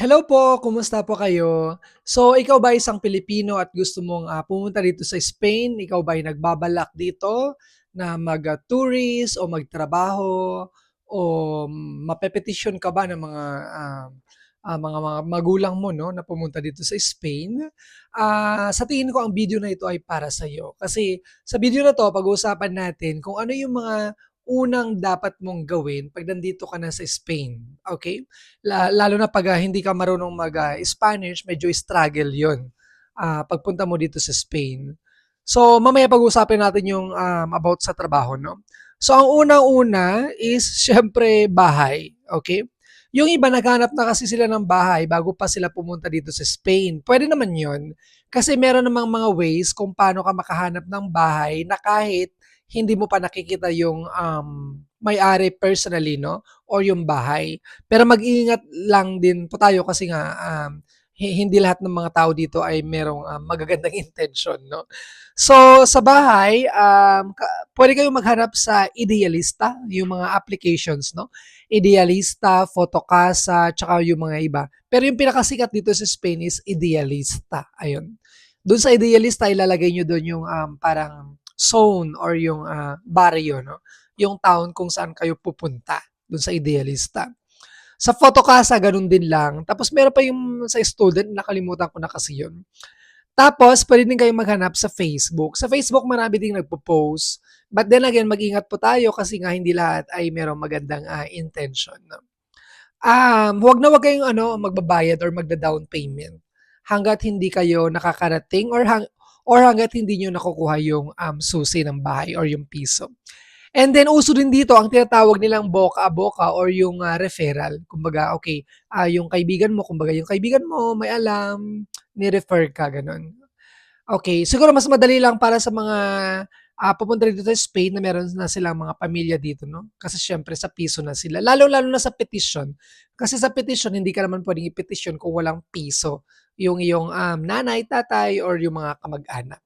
Hello po, kumusta po kayo? So, ikaw ba isang Pilipino at gusto mong ah, pumunta dito sa Spain? Ikaw ba ay nagbabalak dito na mag-tourist o magtrabaho o mapepetisyon ka ba ng mga ah, ah, mga, mga magulang mo no na pumunta dito sa Spain? Ah, sa tingin ko ang video na ito ay para sa iyo kasi sa video na to pag-uusapan natin kung ano yung mga unang dapat mong gawin pag nandito ka na sa Spain, okay? La lalo na 'pag, ah, hindi ka marunong mag, ah, Spanish medyo struggle 'yun, ah, pagpunta mo dito sa Spain. So, mamaya pag-uusapan natin yung, um, about sa trabaho 'no. So, ang unang-una is siyempre bahay, okay? Yung iba naghahanap na kasi sila ng bahay bago pa sila pumunta dito sa Spain. Puwede naman 'yun, kasi meron namang mga ways kung paano ka makahanap ng bahay na kahit hindi mo pa nakikita yung, um, may-ari personally 'no, or yung bahay. Pero mag-iingat lang din po tayo kasi nga, um, hi hindi lahat ng mga tao dito ay merong, ah, magagandang intensyon 'no. So, sa bahay, um, ka puwede kayong maghanap sa Idealista, yung mga applications 'no. Idealista, Fotocasa, tsaka yung mga iba. Pero yung pinakasikat dito sa Spain is Idealista, ayun. Dun sa Idealista ilalagay niyo dun yung, um, parang zone or yung, ah, baryo 'no, yung town kung saan kayo pupunta, dun sa Idealista. Sa Fotocasa ganun din lang, tapos meron pa yung sa student nakalimutan ko na kasi yun. Tapos puwede din kayong maghanap sa Facebook. Sa Facebook marami ding nagpo-post, but then again mag-ingat po tayo kasi nga hindi lahat ay merong magandang, ah, intention 'no. Um, huwag na huwag kayong ano, magbabayad or magda-down payment hangga't hindi kayo nakakarating or hang or hangga't hindi niyo nakukuha yung, um, susi ng bahay or yung piso. And then uso din dito ang tinatawag nilang boka a boca or yung, ah, referral. Kumbaga, okey, ah, yung kaibigan mo kumbaga yung kaibigan mo may alam, ni-refer ka gano'n. Okey, siguro mas madali lang para sa mga, ah, pupunta dito sa Spain na meron na silang mga pamilya dito 'no, kasi siyempre sa piso na sila. Lalong-lalo na sa petisyon, kasi sa petisyon hindi ka naman puwedeng ipetisyon kung walang piso yung iyong, um, nanay, tatay or yung mga kamag-anak.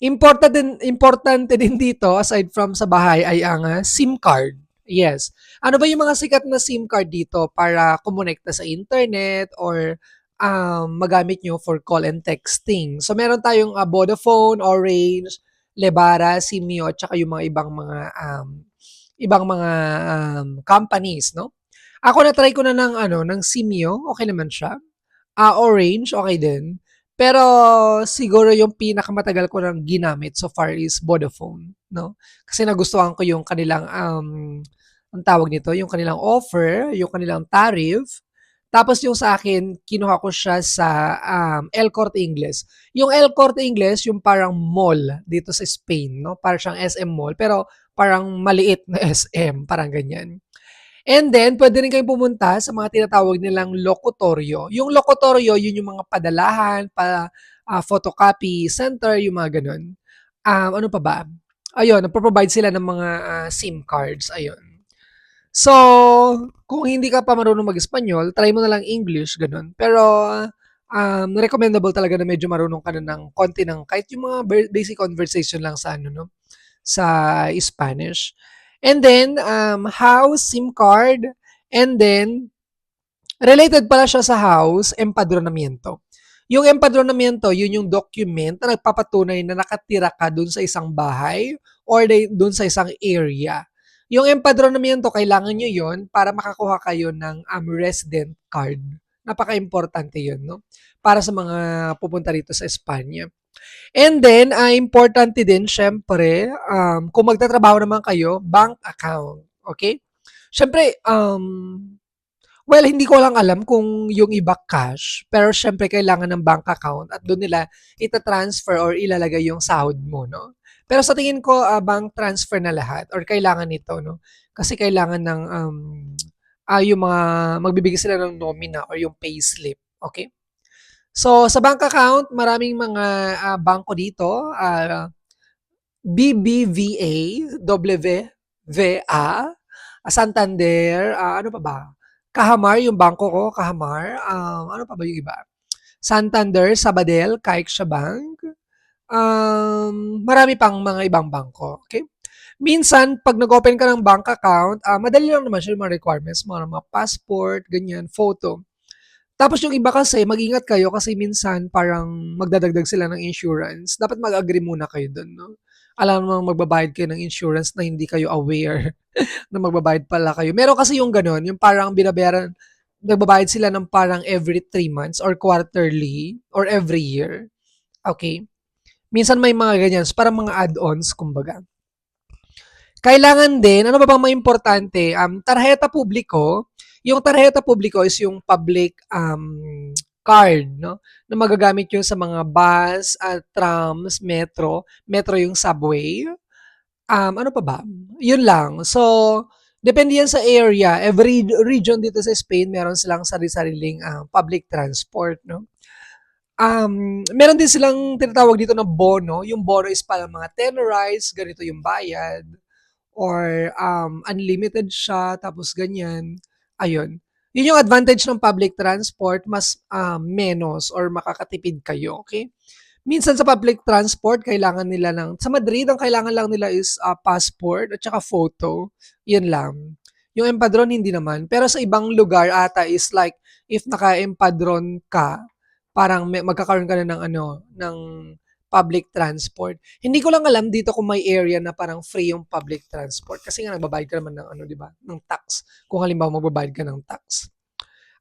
Importa din importante din dito aside from sa bahay ay ang, ah, SIM card, yes. Ano ba yung mga sikat na SIM card dito para kumonekta sa internet or, um, magamit niyo for call and texting. So meron tayong, ah, Vodafone, Orange, Lebara, Simyo at tsaka yung mga ibang mga, um, ibang mga, um, companies 'no. Ako na-try ko na ng ano, ng Simyo, okey naman siya. Ah, Orange, okey din. Pero siguro yung pinakamatagal ko ng ginamit so far is Vodafone 'no, kasi nagustuhan ko yung kanilang, um, anong tawag nito, yung kanilang offer, yung kanilang tariff. Tapos yung sa akin kinuha ko siya sa, um, El Corte Inglés. Yung El Corte Inglés yung parang mall dito sa Spain 'no, para siyang SM Mall pero parang maliit na SM, parang ganyan. And then puwede rin kayong pumunta sa mga tinatawag nilang locutorio. Yung locutorio yun yung mga padalahan, pa ah, photocopy center, yung mga gano'n. Um, ano pa ba? Ayun, nagpo-provide sila ng mga, ah, SIM cards, ayun. So, kung hindi ka pa marunong mag-Espanyol, try mo na lang English, gano'n. Pero, um, recommendable talaga na medyo marunong ka na ng konti ng kahit yung mga basic conversation lang sa ano 'no, sa Spanish. And then, um, house, SIM card, and then related pala siya sa house, empadronamiento. Yung empadronamiento, yun yung document na nagpapatunay na nakatira ka dun sa isang bahay or dun sa isang area. Yung empadronamiento kailangan niyo yun para makakuha kayo ng, um, resident card. Napakaimportante yun 'no, para sa mga pupunta rito sa Espanya. And then, ah, importante din siyempre, um, kung magtatrabaho naman kayo, bank account, okey? Siyempre, um, well hindi ko lang alam kung yung iba cash, pero siyempre kailangan ng bank account at dun nila ita-transfer or ilalagay yung sahod mo 'no. Pero sa tingin ko, ah, bank transfer na lahat or kailangan nito 'no, kasi kailangan ng, um, ah, yung mga magbibigay sila ng nomina or yung payslip, okey? So, sa bank account maraming mga, ah, bangko dito, ah, BBVA, WVA, Santander, ah, ano pa ba? Cahamar yung bangko ko, Cahamar, um, ano pa ba yung iba? Santander, Sabadell, CaixaBank, um, marami pang mga ibang bangko, okey? Minsan 'pag nag-open ka ng bank account, ah, madali lang naman siya yung mga requirements mo, mga passport, ganyan, photo. Tapos yung iba kasi, mag-ingat kayo kasi minsan parang magdadagdag sila ng insurance. Dapat mag-agree muna kayo dun, no? Alam namang magbabayad kayo ng insurance na hindi kayo aware na magbabayad pala kayo. Meron kasi yung gano'n, yung parang binabayaran, nagbabayad sila ng parang every 3 months or quarterly or every year. Okay? Minsan may mga ganyan, parang mga add-ons, kumbaga. Kailangan din, ano ba bang mga importante? Um, tarjeta publiko. Yung tarjeta publiko is yung public um, card, no? Na magagamit yun sa mga bus, at trams, metro. Metro yung subway. Um, ano pa ba? Yun lang. So, depende yan sa area. Every region dito sa Spain, meron silang sarili-sariling uh, public transport, no? Um, meron din silang tinatawag dito na bono. Yung bono is para mga tenorize, ganito yung bayad or um, unlimited siya, tapos ganyan. Ayun. Yun yung advantage ng public transport, mas um, menos or makakatipid kayo, okay? Minsan sa public transport, kailangan nila ng, sa Madrid, ang kailangan lang nila is uh, passport at saka photo. Yun lang. Yung empadron, hindi naman. Pero sa ibang lugar ata is like, if naka-empadron ka, parang may, magkakaroon ka na ng ano, ng public transport. Hindi ko lang alam dito kung may area na parang free yung public transport. Kasi nga nagbabayad ka naman ng ano, di ba? Ng tax. Kung halimbawa magbabayad ka ng tax.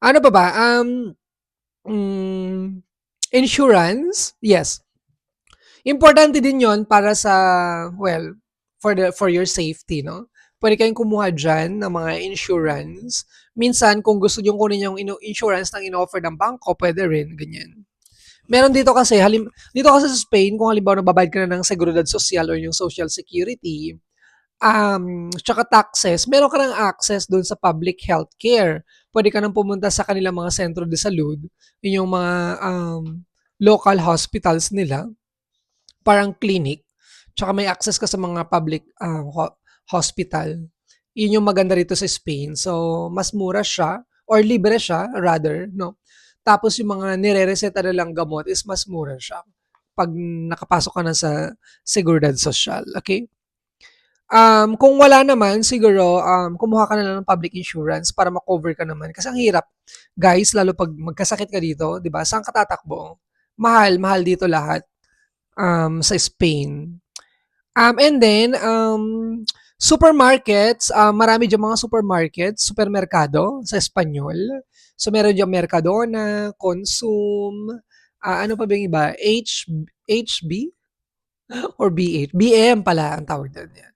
Ano pa ba? Um, um, insurance, yes. Importante din yon para sa, well, for the for your safety, no? Pwede kayong kumuha dyan ng mga insurance. Minsan, kung gusto nyo kunin yung insurance ng in-offer ng bangko, pwede rin, ganyan. Meron dito kasi, halim, dito kasi sa Spain, kung halimbawa nagbabayad ka na ng seguridad social or yung social security, um, tsaka taxes, meron ka ng access doon sa public health care. Pwede ka nang pumunta sa kanilang mga sentro de salud, yun yung mga um, local hospitals nila, parang clinic, tsaka may access ka sa mga public uh, hospital. Yun yung maganda rito sa Spain. So, mas mura siya or libre siya rather, no? Tapos yung mga nire-reseta nilang gamot is mas mura siya pag nakapasok ka na sa Seguridad Social, okay? Um, kung wala naman, siguro, um, kumuha ka na lang ng public insurance para makover ka naman. Kasi ang hirap, guys, lalo pag magkasakit ka dito, di ba? Saan ka tatakbo? Mahal, mahal dito lahat um, sa Spain. Um, and then, um, Supermarkets, uh, marami dyan mga supermarkets, supermerkado sa Espanyol. So, meron dyan Mercadona, Consum, uh, ano pa ba yung iba? H, HB? Or B8? BM pala ang tawag doon. Yan.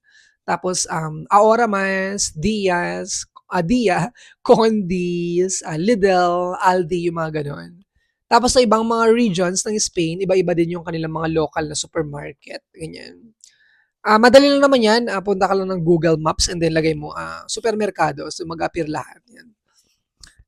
Tapos, um, Aora Mas, Diaz, Adia, Condis, uh, Lidl, Aldi, yung mga ganon. Tapos sa ibang mga regions ng Spain, iba-iba din yung kanilang mga local na supermarket. Ganyan. Ah, madali lang naman 'yan, ah, punta ka lang ng Google Maps and then lagay mo, ah, supermerkado, so mag-appear lahat 'yan.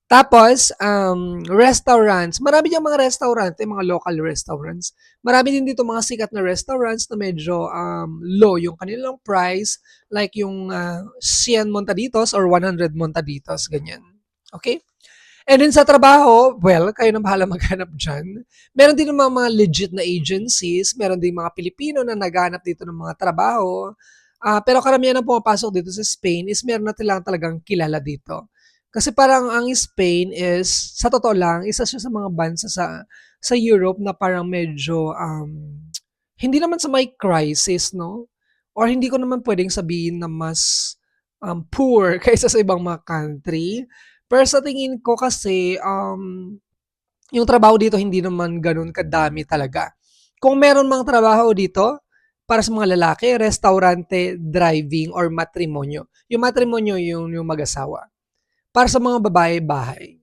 Tapos, um, restaurants, marami diyang mga restaurant, yung mga local restaurants. Marami din dito mga sikat na restaurants na medyo um, low yung kanilang price, like yung uh, 100 montaditos or 100 montaditos, ganyan. Okay? And then sa trabaho, well, kayo na bahala maghanap dyan. Meron din mga, mga legit na agencies, meron din mga Pilipino na naghanap dito ng mga trabaho. Uh, pero karamihan na pumapasok dito sa Spain is meron na lang talagang kilala dito. Kasi parang ang Spain is, sa totoo lang, isa siya sa mga bansa sa, sa Europe na parang medyo, um, hindi naman sa may crisis, no? Or hindi ko naman pwedeng sabihin na mas um, poor kaysa sa ibang mga country. Pero sa tingin ko kasi, um, yung trabaho dito hindi naman ganun kadami talaga. Kung meron mang trabaho dito, para sa mga lalaki, restaurante, driving, or matrimonyo. Yung matrimonyo yung, yung mag-asawa. Para sa mga babae, bahay.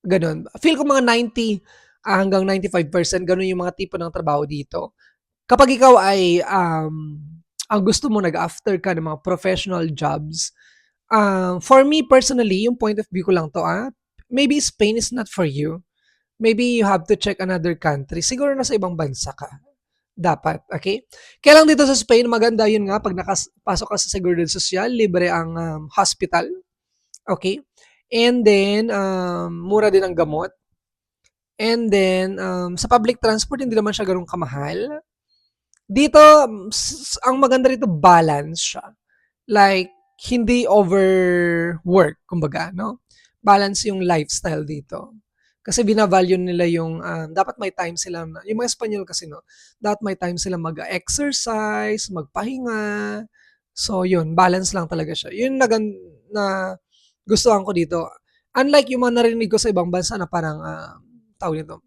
Ganun. Feel ko mga 90 uh, hanggang 95% ganun yung mga tipo ng trabaho dito. Kapag ikaw ay um, ang gusto mo nag-after ka ng mga professional jobs, uh, for me personally, yung point of view ko lang to, ah, maybe Spain is not for you. Maybe you have to check another country. Siguro na sa ibang bansa ka. Dapat, okay? Kaya lang dito sa Spain, maganda yun nga, pag nakapasok ka sa Seguridad Social, libre ang um, hospital. Okay? And then, um, mura din ang gamot. And then, um, sa public transport, hindi naman siya ganun kamahal. Dito, ang maganda rito, balance siya. Like, hindi overwork, kumbaga, no? Balance yung lifestyle dito. Kasi bina-value nila yung, um, dapat may time sila na yung mga Espanyol kasi 'no, dapat may time sila mag-exercise, magpahinga. So yun, balance lang talaga siya. Yun nagan nagustuhan ko dito. Unlike yung mga narinig ko sa ibang bansa na parang, ah, tawag nito,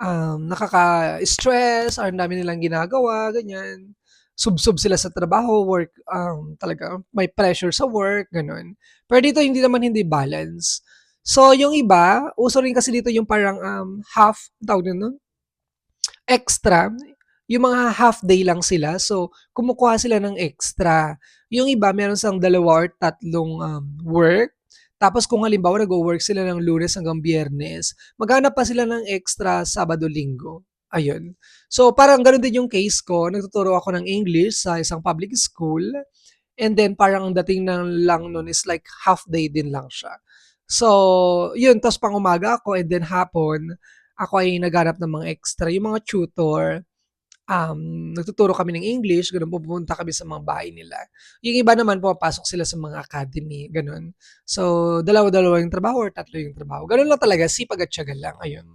um, nakaka-stress ang dami nilang ginagawa, ganyan. Subsob sila sa trabaho, work, um, talaga may pressure sa work, gano'n. Pero dito hindi naman hindi balance. So yung iba, uso rin kasi dito yung parang, um, half, tawag nun? Extra, yung mga half day lang sila. So kumukuha sila ng extra. Yung iba meron silang dalawa or tatlong, um, work. Tapos kung halimbawa nagwo-work sila ng Lunes hanggang Biyernes, maghahanap pa sila ng extra Sabado, Linggo, ayun. So parang gano'n din yung case ko, nagtuturo ako ng English sa isang public school and then parang ang dating ng lang nun is like half day din lang siya. So yun, ta's pang-umaga ako and then hapon, ako ay naghahanap ng mga extra. Yung mga tutor, um, nagtuturo kami ng English, gano'n, pumupunta kami sa mga bahay nila. Yung iba naman pumapasok sila sa mga academy, gano'n. So dalawa-dalawa yung trabaho or tatlo yung trabaho. Gano'n lang talaga, sipag at tiyaga lang, ayun.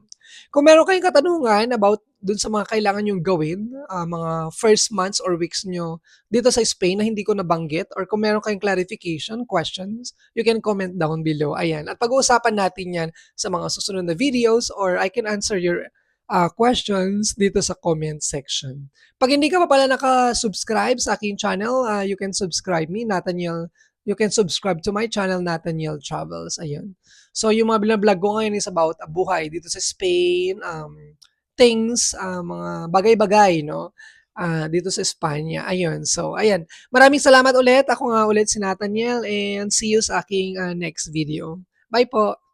Kung meron kayong katanungan about dun sa mga kailangan niyong gawin, ah, mga first months or weeks niyo dito sa Spain na hindi ko nabanggit or kung meron kayong clarification, questions, you can comment down below, ayan. At pag-uusapan natin 'yan sa mga susunod na videos or I can answer your, ah, questions dito sa comment section. 'Pag hindi ka pa pala naka-subscribe sa aking channel, ah, you can subscribe me, Nathaniel you can subscribe to my channel, Nathaniel Travels, ayun. So yung mga bina-vlog ko ngayon is about ah, buhay dito sa Spain, um, things, ah, mga bagay-bagay 'no, ah, dito sa Espanya, ayun. So ayan, maraming salamat ulit. Ako nga ulit si Nathaniel and see you sa aking, ah, next video. Bye po.